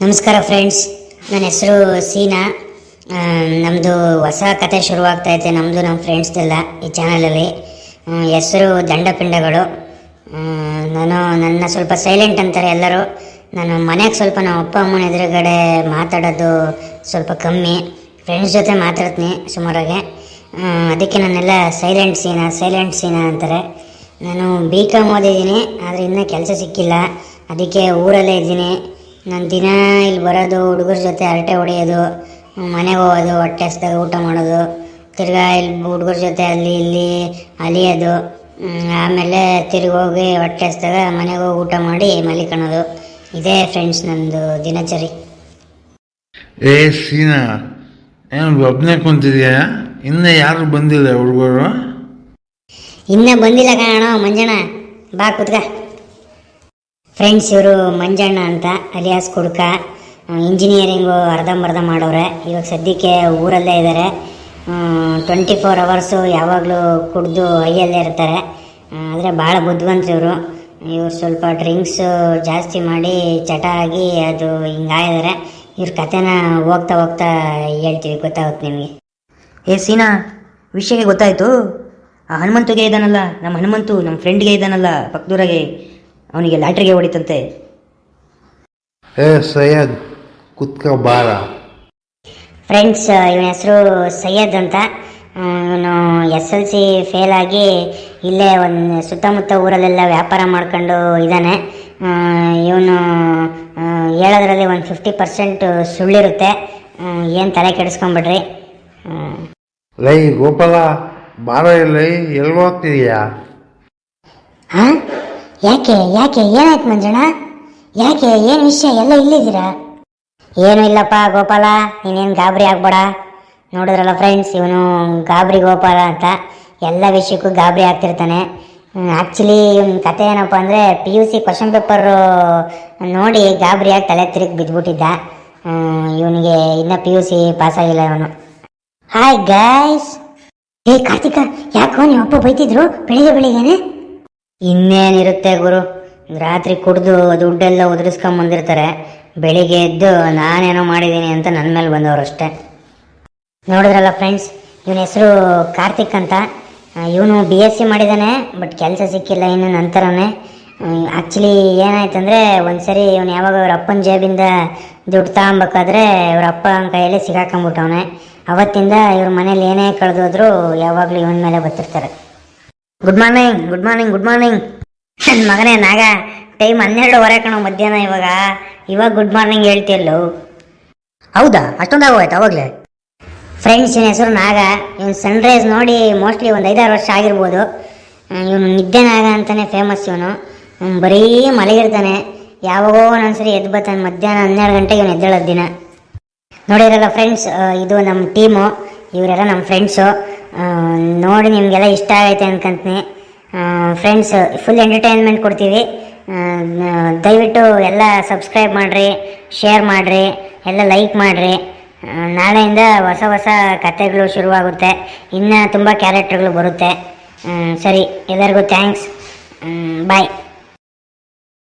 ನಮಸ್ಕಾರ ಫ್ರೆಂಡ್ಸ್ ನನ್ನ ಹೆಸರು ಸೀನಾ. ನಮ್ಮದು ಹೊಸ ಕತೆ ಇದೆ ನಮ್ಮದು ನಮ್ಮ ಫ್ರೆಂಡ್ಸ್ದೆಲ್ಲ ಈ ಚಾನಲಲ್ಲಿ ಹೆಸರು ದಂಡಪಿಂಡಗಳು. ನಾನು, ನನ್ನ ಸ್ವಲ್ಪ ಸೈಲೆಂಟ್ ಅಂತಾರೆ ಎಲ್ಲರೂ. ನಾನು ಮನೆಗೆ ಸ್ವಲ್ಪ ನಮ್ಮ ಅಪ್ಪ, ಅಮ್ಮನ ಎದುರುಗಡೆ ಮಾತಾಡೋದು ಸ್ವಲ್ಪ ಕಮ್ಮಿ. ಫ್ರೆಂಡ್ಸ್ ಜೊತೆ ಮಾತಾಡ್ತೀನಿ ಸುಮಾರಾಗೆ. ಅದಕ್ಕೆ ನನ್ನೆಲ್ಲ ಸೈಲೆಂಟ್ ಸೀನಾ ಸೈಲೆಂಟ್ ಸೀನಾ ಅಂತಾರೆ. ನಾನು ಬಿ ಕಾಮ್ ಓದಿದ್ದೀನಿ, ಆದರೆ ಇನ್ನೂ ಕೆಲಸ ಸಿಕ್ಕಿಲ್ಲ. ಅದಕ್ಕೆ ಊರಲ್ಲೇ ಇದ್ದೀನಿ. ನಾನು ದಿನ ಇಲ್ಲಿ ಬರೋದು ಹುಡುಗರ ಜೊತೆ ಹರಟೆ ಹೊಡೆಯೋದು ಮನೆಗೆ ಹೋಗೋದು ಹೊಟ್ಟೆ ಹಸ್ದಾಗ ಊಟ ಮಾಡೋದು ತಿರ್ಗಾ ಇಲ್ಲಿ ಹುಡುಗರ ಜೊತೆ ಅಲ್ಲಿ ಇಲ್ಲಿ ಅಲಿಯೋದು ಆಮೇಲೆ ತಿರ್ಗಿ ಹೋಗಿ ಹೊಟ್ಟೆ ಹಸ್ದಾಗ ಮನೆಗೆ ಹೋಗಿ ಊಟ ಮಾಡಿ ಮಲಿಕೊಳ್ಳೋದು ಇದೇ ಫ್ರೆಂಡ್ಸ್ ನಂದು ದಿನಚರಿ. ಏ ಸೀನಾ ಏನು ಒಬ್ಬನೇ ಕುಂತಿದ್ಯಾ? ಇನ್ನೂ ಯಾರು ಬಂದಿಲ್ಲ ಹುಡುಗರು? ಇನ್ನೂ ಬಂದಿಲ್ಲ ಕಾಣೋ ಮಂಜಣ್ಣ ಬಾ ಕುತ್ಕ. ಫ್ರೆಂಡ್ಸ್ ಇವರು ಮಂಜಣ್ಣ ಅಂತ, ಅಲಿಯಾಸ್ ಕುಡ್ಕ ಇಂಜಿನಿಯರಿಂಗು ಅರ್ಧಂಬರ್ಧ ಮಾಡೋರೆ. ಇವಾಗ ಸದ್ಯಕ್ಕೆ ಊರಲ್ಲೇ ಇದ್ದಾರೆ ಟ್ವೆಂಟಿ ಫೋರ್ ಅವರ್ಸು ಯಾವಾಗಲೂ ಕುಡಿದು ಹೈಯಲ್ಲೇ ಇರ್ತಾರೆ. ಆದರೆ ಭಾಳ ಬುದ್ಧಿವಂತರಿವರು ಇವರು. ಸ್ವಲ್ಪ ಡ್ರಿಂಕ್ಸು ಜಾಸ್ತಿ ಮಾಡಿ ಚಟ ಆಗಿ ಅದು ಹಿಂಗಾಗಿದ್ದಾರೆ ಇವ್ರ ಕಥೆನ ಹೋಗ್ತಾ ಹೋಗ್ತಾ ಹೇಳ್ತೀವಿ. ಗೊತ್ತಾಗುತ್ತೆ ನಿಮಗೆ. ಏ, ಸೀನಾ, ವಿಷಯಕ್ಕೆ ಗೊತ್ತಾಯಿತು? ಆ ಹನುಮಂತುಗೆ ಇದ್ದಾನಲ್ಲ, ನಮ್ಮ ಹನುಮಂತು ನಮ್ಮ ಫ್ರೆಂಡ್ಗೆ ಇದ್ದಾನಲ್ಲ ಪಕ್ಕದೂರಾಗೆ. ಅವನಿಗೆ ಲ್ಯಾಟ್ರಿಗೆ ಹೊಡಿತಂತೆ. ಏ ಸೈಯದ್ ಕುತ್ಕ ಬಾರ. ಫ್ರೆಂಡ್ಸ್ ಇವನ ಹೆಸರು ಸೈಯದ್ ಅಂತ. ಇವನು ಎಸ್ ಎಲ್ ಸಿ ಫೇಲ್ ಆಗಿ ಇಲ್ಲೇ ಒಂದು ಸುತ್ತಮುತ್ತ ಊರಲ್ಲೆಲ್ಲ ವ್ಯಾಪಾರ ಮಾಡ್ಕೊಂಡು ಇದ್ದಾನೆ. ಇವನು ಹೇಳೋದ್ರಲ್ಲಿ ಒಂದು ಫಿಫ್ಟಿ ಪರ್ಸೆಂಟ್ ಸುಳ್ಳಿರುತ್ತೆ. ಏನು ತಲೆ ಕೆಡಿಸ್ಕೊಂಬಿಡ್ರಿ. ಲೈ ಗೋಪಾಲ ಬಾರ ಲೈ ಎಲ್ಲಿ ಹೋಗ್ತಿದೀಯಾ ಹಾ ಯಾಕೆ ಯಾಕೆ, ಏನಾಯ್ತು ಮಂಜಣ್ಣ ಯಾಕೆ, ಏನು ವಿಷಯ? ಎಲ್ಲ ಇಲ್ಲಿದ್ದೀರಾ? ಏನೂ ಇಲ್ಲಪ್ಪ, ಗೋಪಾಲ. ನೀನೇನು ಗಾಬರಿ ಆಗ್ಬೇಡ. ನೋಡಿದ್ರಲ್ಲ ಫ್ರೆಂಡ್ಸ್ ಇವನು ಗಾಬರಿ ಗೋಪಾಲ ಅಂತ. ಎಲ್ಲ ವಿಷಯಕ್ಕೂ ಗಾಬರಿ ಆಗ್ತಿರ್ತಾನೆ. ಆ್ಯಕ್ಚುಲಿ ಇವನ ಕತೆ ಏನಪ್ಪ ಅಂದರೆ P U C question paper ನೋಡಿ ಗಾಬರಿಯಾಗಿ ತಲೆ ತಿರುಗಿ ಬಿದ್ದುಬಿಟ್ಟಿದ್ದ ಇವನಿಗೆ ಇನ್ನೂ ಪಿ ಯು ಸಿ ಪಾಸಾಗಿಲ್ಲ ಇವನು. ಹಾಯ್ ಗಾಯ್ಸ್ ಏ, ಕಾರ್ತಿಕ, ಯಾಕೋ ನಿಮ್ಮ ಅಪ್ಪ ಬೈತಿದ್ರು? ಬೆಳಿಗ್ಗೆ, ಬೆಳಿಗ್ಗೆನೆ? ಇನ್ನೇನಿರುತ್ತೆ ಗುರು? ರಾತ್ರಿ ಕುಡಿದು ದುಡ್ಡೆಲ್ಲ ಉದುರಿಸ್ಕೊಂಬಂದಿರ್ತಾರೆ ಬೆಳಿಗ್ಗೆ ಎದ್ದು ನಾನೇನೋ ಮಾಡಿದ್ದೀನಿ ಅಂತ ನನ್ನ ಮೇಲೆ ಬಂದವರು ಅಷ್ಟೇ ನೋಡಿದ್ರಲ್ಲ ಫ್ರೆಂಡ್ಸ್ ಇವನ ಹೆಸರು ಕಾರ್ತಿಕ್ ಅಂತ. ಇವನು ಬಿ ಎಸ್ ಸಿ ಮಾಡಿದ್ದಾನೆ ಬಟ್ ಕೆಲಸ ಸಿಕ್ಕಿಲ್ಲ ಇನ್ನು ನಂತರನೇ. ಆ್ಯಕ್ಚುಲಿ ಏನಾಯ್ತಂದರೆ ಒಂದ್ಸರಿ ಇವನು ಯಾವಾಗ ಅವ್ರ ಅಪ್ಪನ ಜೇಬಿಂದ ದುಡ್ಡು ತಗೊಬೇಕಾದ್ರೆ ಇವ್ರ ಅಪ್ಪ ಕೈಯಲ್ಲಿ ಸಿಗಾಕೊಂಬಿಟ್ಟವನೆ ಅವತ್ತಿಂದ ಇವ್ರ ಮನೇಲಿ ಏನೇ ಕಳೆದೋದ್ರು ಯಾವಾಗಲೂ ಇವನ ಮೇಲೆ ಬರ್ತಿರ್ತಾರೆ good morning good morning good morning ನನ್ನ ಮಗನೇ ನಾಗ ಟೈಮ್ ಹನ್ನೆರಡುವರೆ ಕಣೋ ಮಧ್ಯಾಹ್ನ ಇವಾಗ. ಇವಾಗ ಗುಡ್ ಮಾರ್ನಿಂಗ್ ಹೇಳ್ತಿಯಲ್ಲೋ ಹೌದಾ? ಅಷ್ಟೊಂದಾಗೋಯ್ತು ಅವಾಗಲೇ? ಫ್ರೆಂಡ್ಸ್ ಹೆಸರು ನಾಗ. ಇವನು ಸನ್ರೈಸ್ ನೋಡಿ ಮೋಸ್ಟ್ಲಿ ಒಂದು ಐದಾರು ವರ್ಷ ಆಗಿರ್ಬೋದು. ಇವನು ನಿದ್ದೆ ನಾಗ ಅಂತಲೇ ಫೇಮಸ್ ಇವನು. ಬರೀ ಮಲಗಿರ್ತಾನೆ ಯಾವಾಗೋ ಒಂದೊಂದ್ಸರಿ ಎದ್ದು ಬರ್ತಾನೆ ಮಧ್ಯಾಹ್ನ ಹನ್ನೆರಡು ಗಂಟೆಗೆ ಇವನು ಎದ್ದೇಳೋದು ದಿನ. ನೋಡಿರಲ್ಲ ಫ್ರೆಂಡ್ಸ್ ಇದು ನಮ್ಮ ಟೀಮು ಇವರೆಲ್ಲ ನಮ್ಮ ಫ್ರೆಂಡ್ಸು ನೋಡಿ ನಿಮಗೆಲ್ಲ ಇಷ್ಟ ಆಗೈತೆ ಅನ್ಕೊಂತೀನಿ. ಫ್ರೆಂಡ್ಸ್ ಫುಲ್ ಎಂಟರ್ಟೈನ್ಮೆಂಟ್ ಕೊಡ್ತೀವಿ. ದಯವಿಟ್ಟು ಎಲ್ಲ ಸಬ್ಸ್ಕ್ರೈಬ್ ಮಾಡಿರಿ ಶೇರ್ ಮಾಡಿರಿ, ಎಲ್ಲ ಲೈಕ್ ಮಾಡಿರಿ. ನಾಳೆಯಿಂದ ಹೊಸ ಹೊಸ ಕತೆಗಳು ಶುರುವಾಗುತ್ತೆ. ಇನ್ನೂ ತುಂಬ ಕ್ಯಾರೆಕ್ಟರ್ಗಳು ಬರುತ್ತೆ. ಸರಿ, ಎಲ್ಲರಿಗೂ ಥ್ಯಾಂಕ್ಸ್ ಬಾಯ್